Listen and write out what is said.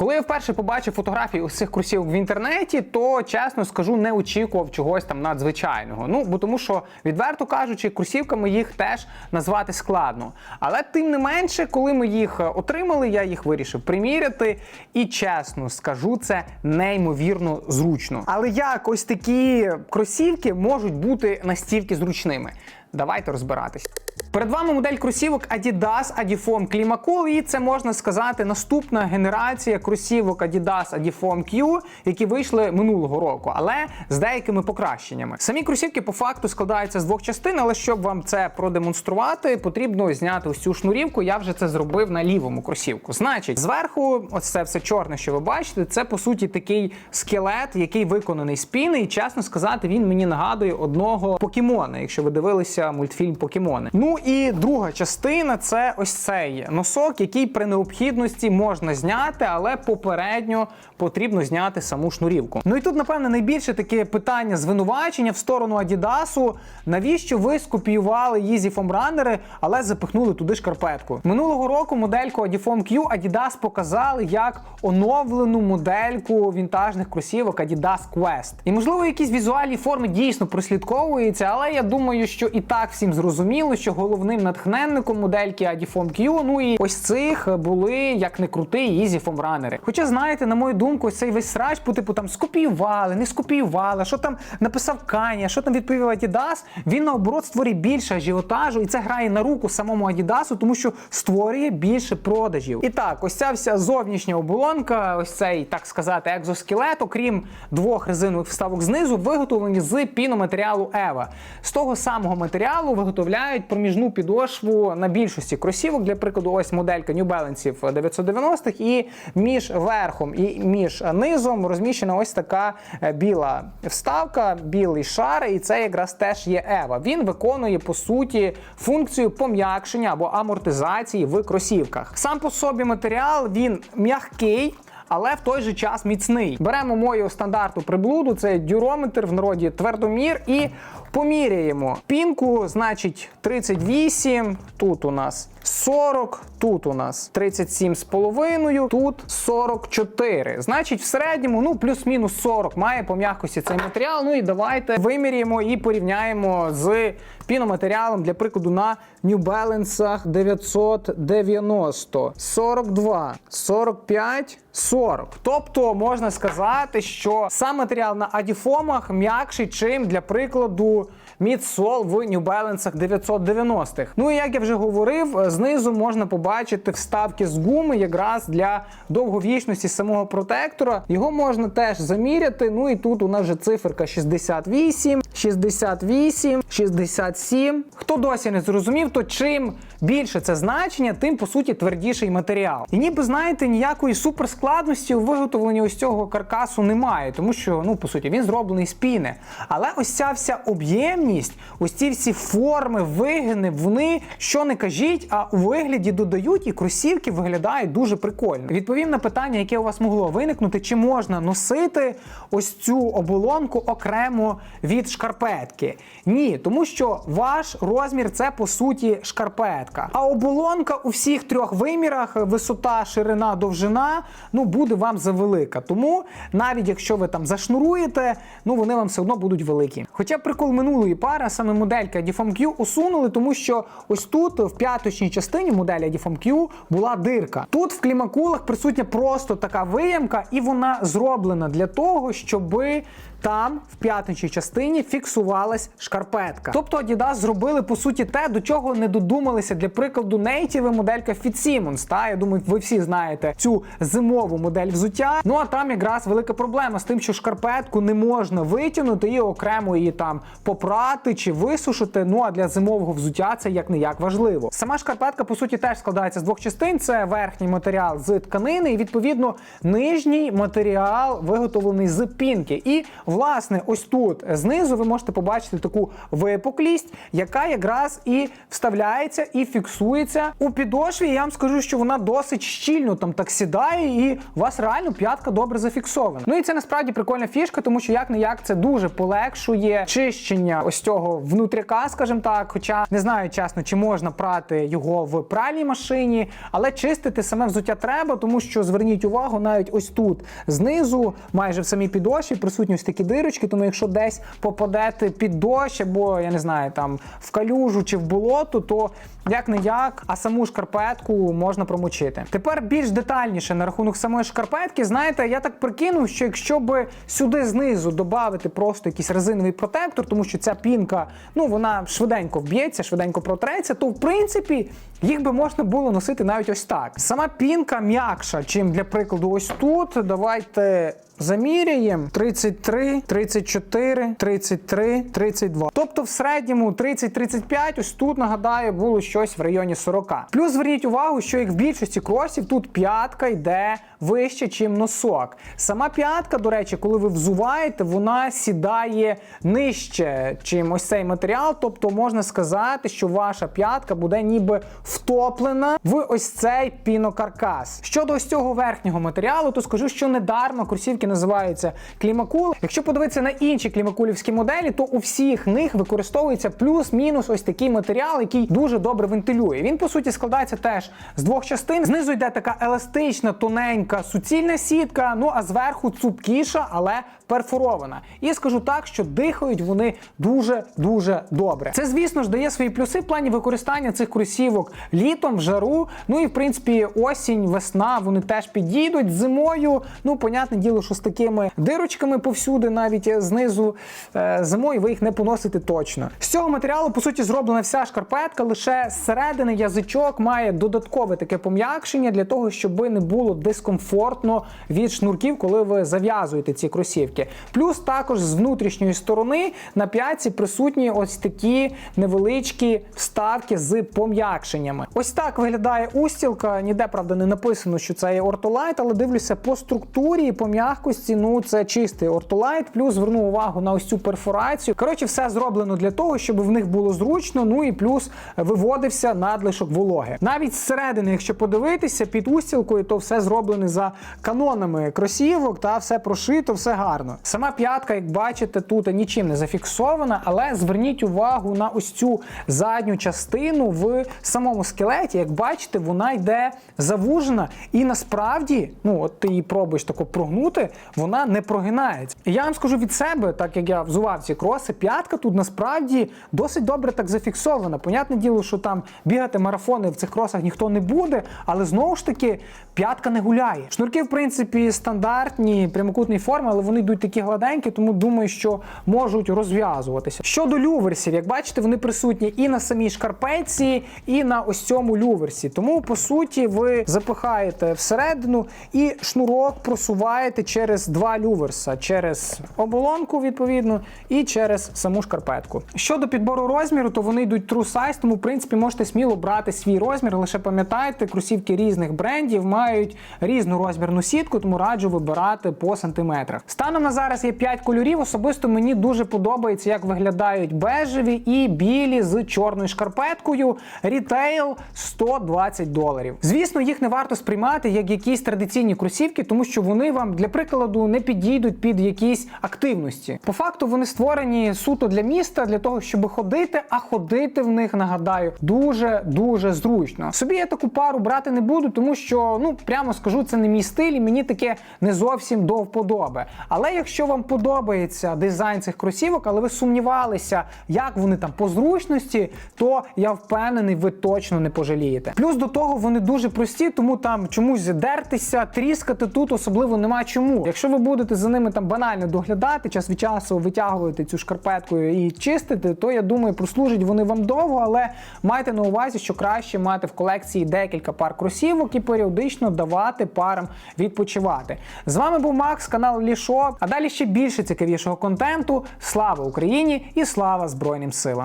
Коли я вперше побачив фотографії цих кросівок в інтернеті, то чесно скажу, не очікував чогось там надзвичайного. Ну бо тому, що відверто кажучи, кросівками їх теж назвати складно. Але тим не менше, коли ми їх е, отримали, я їх вирішив приміряти. І чесно скажу, це неймовірно зручно. Але як ось такі кросівки можуть бути настільки зручними? Давайте розбиратись. Перед вами модель кросівок Adidas Adifoam Climacool, і це можна сказати наступна генерація кросівок Adidas Adifoam Q, які вийшли минулого року, але з деякими покращеннями. Самі кросівки по факту складаються з двох частин, але щоб вам це продемонструвати, потрібно зняти ось цю шнурівку. Я вже це зробив на лівому кросівку. Значить, зверху, ось це все чорне, що ви бачите, це по суті такий скелет, який виконаний з піни. І чесно сказати, він мені нагадує одного покемона, якщо ви дивилися мультфільм Покемони. Ну і друга частина це ось цей носок, який при необхідності можна зняти, але попередньо потрібно зняти саму шнурівку. Ну і тут, напевне, найбільше таке питання звинувачення в сторону Адідасу. Навіщо ви скопіювали Yeezy Foam Runner, але запихнули туди шкарпетку? Минулого року модельку Adifoam Q Adidas показали як оновлену модельку вінтажних кросівок Adidas Quest. І можливо, якісь візуальні форми дійсно прослідковуються, але я думаю, що і так всім зрозуміло, що головним натхненником модельки Adifoam Q, ну і ось цих були як не Yeezy Foam Runner. Хоча, знаєте, на мою думку, ось цей весь срач по типу там скопіювали, не скопіювали, що там написав Каня, що там відповів Adidas, він наоборот створює більше ажіотажу, і це грає на руку самому Adidas, тому що створює більше продажів. І так, ось ця вся зовнішня оболонка, ось цей, так сказати, екзоскелет, окрім двох резинових вставок знизу, виготовлені з піноматеріалу Ева. З того самого матеріалу виготовляють проміжну підошву на більшості кросівок. Для прикладу, ось моделька New Balance 990-х, і між верхом і між низом розміщена ось така е, біла вставка, білий шар, і це якраз теж є Ева. Він виконує по суті функцію пом'якшення або амортизації в кросівках. Сам по собі матеріал він м'який. Але в той же час міцний. Беремо мою стандартну приблуду, це дюрометр в народі твердомір, і поміряємо пінку, значить 38, тут у нас 40, тут у нас 37,5, тут 44. Значить, в середньому, ну, плюс-мінус 40 має по м'якості цей матеріал. Ну і давайте виміряємо і порівняємо з піноматеріалом, для прикладу, на New Balance 990, 42, 45, 40. Тобто можна сказати, що сам матеріал на адіфомах м'якший, чим для прикладу мідсол в New Balance 990-х. Ну і як я вже говорив, знизу можна побачити вставки з гуми якраз для довговічності самого протектора. Його можна теж заміряти. Ну і тут у нас вже циферка 68, 68, 67. Хто досі не зрозумів, то чим більше це значення, тим по суті твердіший матеріал. І ніби знаєте, ніякої суперскладності у виготовленні ось цього каркасу немає, тому що ну по суті він зроблений з піни. Але ось ця вся об'ємність, ось ці всі форми, вигини, вони що не кажіть, а у вигляді додають і кросівки виглядають дуже прикольно. Відповім на питання, яке у вас могло виникнути, чи можна носити ось цю оболонку окремо від шкарпетки? Ні, тому що ваш розмір це по суті шкарпетка. А оболонка у всіх трьох вимірах, висота, ширина, довжина, ну буде вам завелика. Тому навіть якщо ви там зашнуруєте, ну вони вам все одно будуть великі. Хоча прикол минулої пари, а саме моделька Adifoam Q усунули, тому що ось тут в п'яточній частині моделі Adifoam Q була дирка. Тут в клімакулах присутня просто така виямка, і вона зроблена для того, щоби там в п'ятничій частині фіксувалась шкарпетка. Тобто Adidas зробили по суті те, до чого не додумалися для прикладу нейтіве моделька Fitzsimmons. Та я думаю, ви всі знаєте цю зимову модель взуття. Ну а там якраз велика проблема з тим, що шкарпетку не можна витягнути і окремо її там попрати чи висушити. Ну а для зимового взуття це як не як важливо. Сама шкарпетка по суті теж складається з двох частин: це верхній матеріал з тканини, і відповідно нижній матеріал виготовлений з пінки. І власне, ось тут знизу ви можете побачити таку випуклість, яка якраз і вставляється і фіксується у підошві. Я вам скажу, що вона досить щільно там так сідає, і у вас реально п'ятка добре зафіксована. Ну і це насправді прикольна фішка, тому що як не як це дуже полегшує чищення ось цього внутряка, скажімо так. Хоча не знаю чесно, чи можна прати його в пральній машині, але чистити саме взуття треба, тому що зверніть увагу, навіть ось тут знизу, майже в самій підошві, присутні ось такі дирочки. Тому якщо десь попадете під дощ, або я не знаю, там в калюжу чи в болото, то як не як, а саму шкарпетку можна промочити. Тепер більш детальніше на рахунок самої шкарпетки, знаєте, я так прикинув, що якщо би сюди знизу додати просто якийсь резиновий протектор, тому що ця пінка, ну вона швиденько вб'ється, швиденько протреться, то в принципі їх би можна було носити навіть ось так. Сама пінка м'якша, чим для прикладу, ось тут. Давайте. Заміряємо 33, 34, 33, 32. Тобто в середньому 30-35, ось тут нагадаю, було щось в районі 40. Плюс зверніть увагу, що як в більшості кросів, тут п'ятка йде вище, чим носок. Сама п'ятка, до речі, коли ви взуваєте, вона сідає нижче, чим ось цей матеріал. Тобто можна сказати, що ваша п'ятка буде ніби втоплена в ось цей пінокаркас. Щодо ось цього верхнього матеріалу, то скажу, що недарма кросівки називаються клімакул. Якщо подивитися на інші клімакулівські моделі, то у всіх них використовується плюс-мінус ось такий матеріал, який дуже добре вентилює. Він по суті складається теж з двох частин. Знизу йде така еластична, тоненька суцільна сітка. Ну а зверху цупкіша, але перфорована. І скажу так, що дихають вони дуже дуже добре. Це, звісно ж, дає свої плюси в плані використання цих кросівок літом, в жару. Ну і в принципі, осінь, весна вони теж підійдуть зимою. Ну, понятне діло, що з такими дирочками повсюди, навіть знизу е, зимою ви їх не поносите точно. З цього матеріалу, по суті, зроблена вся шкарпетка, лише зсередини язичок має додаткове таке пом'якшення для того, щоб не було дискомфортно від шнурків, коли ви зав'язуєте ці кросівки. Плюс також з внутрішньої сторони на п'ятці присутні ось такі невеличкі вставки з пом'якшеннями. Ось так виглядає устілка. Ніде правда не написано, що це є ортолайт, але дивлюся по структурі і по м'якості. Ну це чистий ортолайт. Плюс зверну увагу на ось цю перфорацію. Коротше, все зроблено для того, щоб в них було зручно. Ну і плюс виводився надлишок вологи. Навіть зсередини, якщо подивитися під устілкою, то все зроблене за канонами кросівок, та все прошито, все гарно. Сама п'ятка, як бачите, тут нічим не зафіксована, але зверніть увагу на ось цю задню частину в самому скелеті. Як бачите, вона йде завужена, і насправді, ну от ти її пробуєш тако прогнути, вона не прогинається. І я вам скажу від себе, так як я взував ці кроси, п'ятка тут насправді досить добре так зафіксована. Понятне діло, що там бігати марафони в цих кросах ніхто не буде, але знову ж таки п'ятка не гуляє. Шнурки, в принципі, стандартні, прямокутної форми, але вони йдуть такі гладенькі, тому думаю, що можуть розв'язуватися. Щодо люверсів, як бачите, вони присутні і на самій шкарпетці, і на ось цьому люверсі. Тому, по суті, ви запихаєте всередину і шнурок просуваєте через два люверса, через оболонку, відповідно, і через саму шкарпетку. Щодо підбору розміру, то вони йдуть true size, тому в принципі можете сміло брати свій розмір. Лише пам'ятайте, кросівки різних брендів мають різну розмірну сітку, тому раджу вибирати по сантиметрах. Станом на зараз є 5 кольорів. Особисто мені дуже подобається, як виглядають бежеві і білі з чорною шкарпеткою. Рітейл 120 доларів. Звісно, їх не варто сприймати як якісь традиційні кросівки, тому що вони вам для прикладу не підійдуть під якісь активності. По факту вони створені суто для міста, для того, щоб ходити, а ходити в них, нагадаю, дуже дуже зручно. Собі я таку пару брати не буду, тому що ну прямо скажу, це не мій стиль, і мені таке не зовсім до вподоби. Але якщо вам подобається дизайн цих кросівок, але ви сумнівалися, як вони там по зручності, то я впевнений, ви точно не пожалієте. Плюс до того вони дуже прості, тому там чомусь дертися, тріскати тут особливо нема чому. Якщо ви будете за ними там банально доглядати, час від часу витягувати цю шкарпетку і чистити, то я думаю, прослужать вони вам довго, але майте на увазі, що краще мати в колекції декілька пар кросівок і періодично давати парам відпочивати. З вами був Макс, канал Лішо. А далі ще більше цікавішого контенту. Слава Україні і слава Збройним силам!